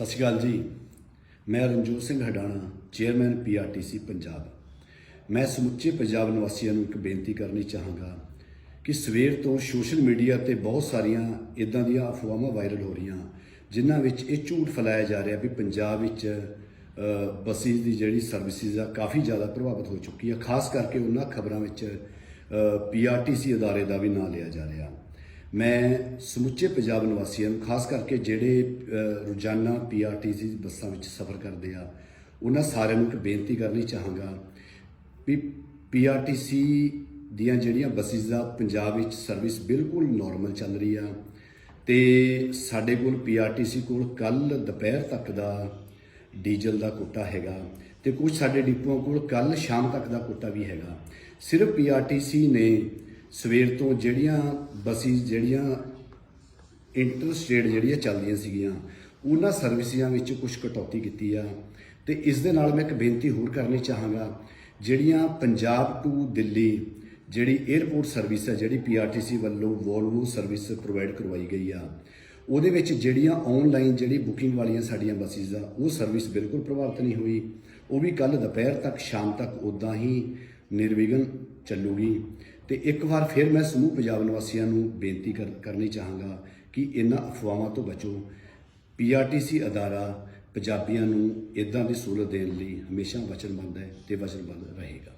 ਸਤਿ ਸ਼੍ਰੀ ਅਕਾਲ ਜੀ। ਮੈਂ ਰਣਜੋਤ ਸਿੰਘ ਹਡਾਣਾ ਚੇਅਰਮੈਨ ਪੀਆਰਟੀਸੀ ਪੰਜਾਬ। ਮੈਂ ਸਮੁੱਚੇ ਪੰਜਾਬ ਨਿਵਾਸੀਆਂ ਨੂੰ ਇੱਕ ਬੇਨਤੀ ਕਰਨੀ ਚਾਹਾਂਗਾ ਕਿ ਸਵੇਰ ਤੋਂ ਸੋਸ਼ਲ ਮੀਡੀਆ ਤੇ ਬਹੁਤ ਸਾਰੀਆਂ ਇਦਾਂ ਦੀਆਂ ਅਫਵਾਹਾਂ ਵਾਇਰਲ ਹੋ ਰਹੀਆਂ ਜਿਨ੍ਹਾਂ ਵਿੱਚ ਇਹ ਝੂਠ ਫੈਲਾਇਆ ਜਾ ਰਿਹਾ ਵੀ ਪੰਜਾਬ ਵਿੱਚ ਅ, ਬੱਸਿਸ ਦੀ ਜਿਹੜੀ ਸਰਵਿਸਿਜ਼ ਆ ਕਾਫੀ ਜ਼ਿਆਦਾ ਪ੍ਰਭਾਵਿਤ ਹੋ ਚੁੱਕੀ ਆ ਖਾਸ ਕਰਕੇ ਉਹਨਾਂ ਖਬਰਾਂ ਵਿੱਚ ਪੀਆਰਟੀਸੀ ਅਦਾਰੇ ਦਾ ਵੀ ਨਾਂ ਲਿਆ ਜਾ ਰਿਹਾ। ਮੈਂ ਸਮੁੱਚੇ ਪੰਜਾਬ ਨਿਵਾਸੀਆਂ ਨੂੰ ਖਾਸ ਕਰਕੇ ਜਿਹੜੇ ਅ, ਰੋਜ਼ਾਨਾ ਪੀਆਰਟੀਸੀ ਬੱਸਾਂ ਵਿੱਚ ਸਫ਼ਰ ਕਰਦੇ ਆ ਉਹਨਾਂ ਸਾਰਿਆਂ ਨੂੰ ਇੱਕ ਬੇਨਤੀ ਕਰਨੀ ਚਾਹਾਂਗਾ ਵੀ ਪੀਆਰਟੀਸੀ ਦੀਆਂ ਜਿਹੜੀਆਂ ਬੱਸਿਸ ਆ ਪੰਜਾਬ ਵਿੱਚ ਸਰਵਿਸ ਬਿਲਕੁਲ ਨਾਰਮਲ ਚੱਲ ਰਹੀ ਆ ਤੇ ਸਾਡੇ ਕੋਲ ਪੀਆਰਟੀਸੀ ਕੋਲ ਕੱਲ ਦੁਪਹਿਰ ਤੱਕ ਦਾ ਡੀਜ਼ਲ ਦਾ ਕੋਟਾ ਹੈਗਾ ਤੇ ਕੁਝ ਸਾਡੇ ਡਿਪੂਆਂ ਕੋਲ ਕੱਲ ਸ਼ਾਮ ਤੱਕ ਦਾ ਕੋਟਾ ਵੀ ਹੈਗਾ। ਸਿਰਫ ਪੀਆਰਟੀਸੀ ਨੇ ਸਵੇਰ ਤੋਂ ਜਿਹੜੀਆਂ ਬੱਸਿਸ ਜਿਹੜੀਆਂ ਇੰਟਰ ਸਟੇਟ ਜਿਹੜੀਆਂ ਚੱਲਦੀਆਂ ਸੀਗੀਆਂ, ਉਹਨਾਂ ਸਰਵਿਸਿਆਂ ਵਿੱਚ ਕੁਝ ਕਟੌਤੀ ਕੀਤੀ ਆ। ਤੇ ਇਸ ਦੇ ਨਾਲ ਮੈਂ ਇੱਕ ਬੇਨਤੀ ਹੋਰ ਕਰਨੀ ਚਾਹਾਂਗਾ, ਜਿਹੜੀਆਂ ਪੰਜਾਬ ਟੂ ਦਿੱਲੀ, ਜਿਹੜੀ 에ਅਰਪੋਰਟ ਸਰਵਿਸ ਹੈ ਜਿਹੜੀ ਪੀਆਰਟੀਸੀ ਵੱਲੋਂ ਵੋਲਵੋ ਸਰਵਿਸ ਪ੍ਰੋਵਾਈਡ ਕਰਵਾਈ ਗਈ ਆ, ਉਹਦੇ ਵਿੱਚ ਜਿਹੜੀਆਂ ਆਨਲਾਈਨ ਜਿਹੜੀ ਬੁਕਿੰਗ ਵਾਲੀਆਂ ਸਾਡੀਆਂ ਬੱਸਿਸ ਆ, ਉਹ ਸਰਵਿਸ ਬਿਲਕੁਲ ਪ੍ਰਭਾਵਿਤ ਨਹੀਂ ਹੋਈ। ਉਹ ਵੀ ਕੱਲ ਦੁਪਹਿਰ ਤੱਕ, ਸ਼ਾਮ ਤੱਕ ਉਦਾਂ ਹੀ ਨਿਰਵਿਘਨ ਚੱਲੂਗੀ। ਤੇ ਇੱਕ ਵਾਰ ਫਿਰ ਮੈਂ ਸਮੂਹ ਪੰਜਾਬ ਨਿਵਾਸੀਆਂ ਨੂੰ ਬੇਨਤੀ ਕਰ- ਕਰਨੀ ਚਾਹਾਂਗਾ ਕਿ ਇਹਨਾਂ ਅਫਵਾਹਾਂ ਤੋਂ ਬਚੋ। ਪੀਆਰਟੀਸੀ ਅਦਾਰਾ ਪੰਜਾਬੀਆਂ ਨੂੰ ਇਦਾਂ ਦੀ ਸਹੂਲਤ ਦੇਣ ਲਈ ਹਮੇਸ਼ਾ ਵਚਨਬੱਧ ਹੈ ਤੇ ਵਚਨਬੱਧ ਰਹੇਗਾ।